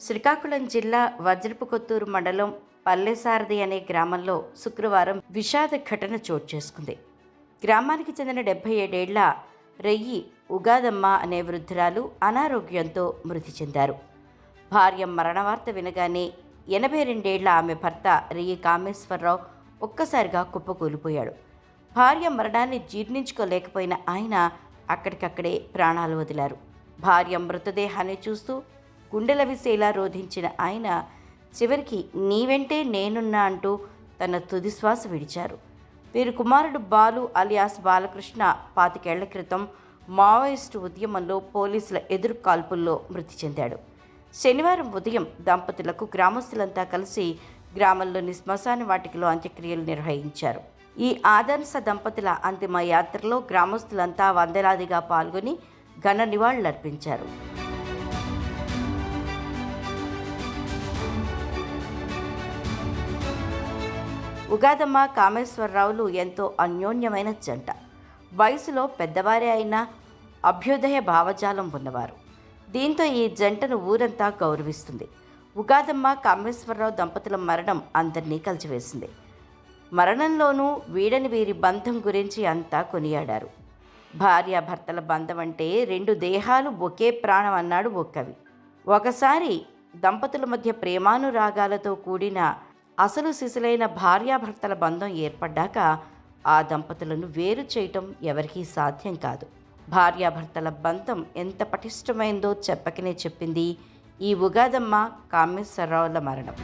శ్రీకాకుళం జిల్లా వజ్రపుకొత్తూరు మండలం పల్లెసారథి అనే గ్రామంలో శుక్రవారం విషాద ఘటన చోటు చేసుకుంది. గ్రామానికి చెందిన డెబ్బై ఏడేళ్ళ రెయ్యి ఉగాదమ్మ అనే వృద్ధురాలు అనారోగ్యంతో మృతి చెందారు. భార్య మరణ వార్త వినగానే ఎనభై రెండేళ్ళ ఆమె భర్త రెయ్యి కామేశ్వరరావు ఒక్కసారిగా కుప్పకూలిపోయాడు. భార్య మరణాన్ని జీర్ణించుకోలేకపోయిన ఆయన అక్కడికక్కడే ప్రాణాలు వదిలారు. భార్య మృతదేహాన్ని చూస్తూ గుండెల విసేలా రోధించిన ఆయన చివరికి నీ వెంటే నేనున్నా అంటూ తన తుది శ్వాస విడిచారు. వీరి కుమారుడు బాలు అలియాస్ బాలకృష్ణ పాతికేళ్ళ క్రితం మావోయిస్టు ఉద్యమంలో పోలీసుల ఎదురు కాల్పుల్లో మృతి చెందాడు. శనివారం ఉదయం దంపతులకు గ్రామస్తులంతా కలిసి గ్రామంలోని శ్మశాన వాటికలో అంత్యక్రియలు నిర్వహించారు. ఈ ఆదర్శ దంపతుల అంతిమ యాత్రలో గ్రామస్తులంతా వందలాదిగా పాల్గొని ఘన నివాళులర్పించారు. ఉగాదమ్మ కామేశ్వరరావులు ఎంతో అన్యోన్యమైన జంట. వయసులో పెద్దవారే అయినా అభ్యుదయ భావజాలం ఉన్నవారు. దీంతో ఈ జంటను ఊరంతా గౌరవిస్తుంది. ఉగాదమ్మ కామేశ్వరరావు దంపతుల మరణం అందరినీ కలిచివేసింది మరణంలోనూ వీడని వీరి బంధం గురించి అంతా కొనియాడారు. భార్యాభర్తల బంధం అంటే రెండు దేహాలు ఒకే ప్రాణం అన్నాడు ఒక్కవి ఒకసారి దంపతుల మధ్య ప్రేమానురాగాలతో కూడిన అసలు సిసలైన భార్యాభర్తల బంధం ఏర్పడ్డాక ఆ దంపతులను వేరు చేయటం ఎవరికీ సాధ్యం కాదు. భార్యాభర్తల బంధం ఎంత పటిష్టమైందో చెప్పకనే చెప్పింది ఈ ఉగాదమ్మ కామేశ్వరరావుల మరణం.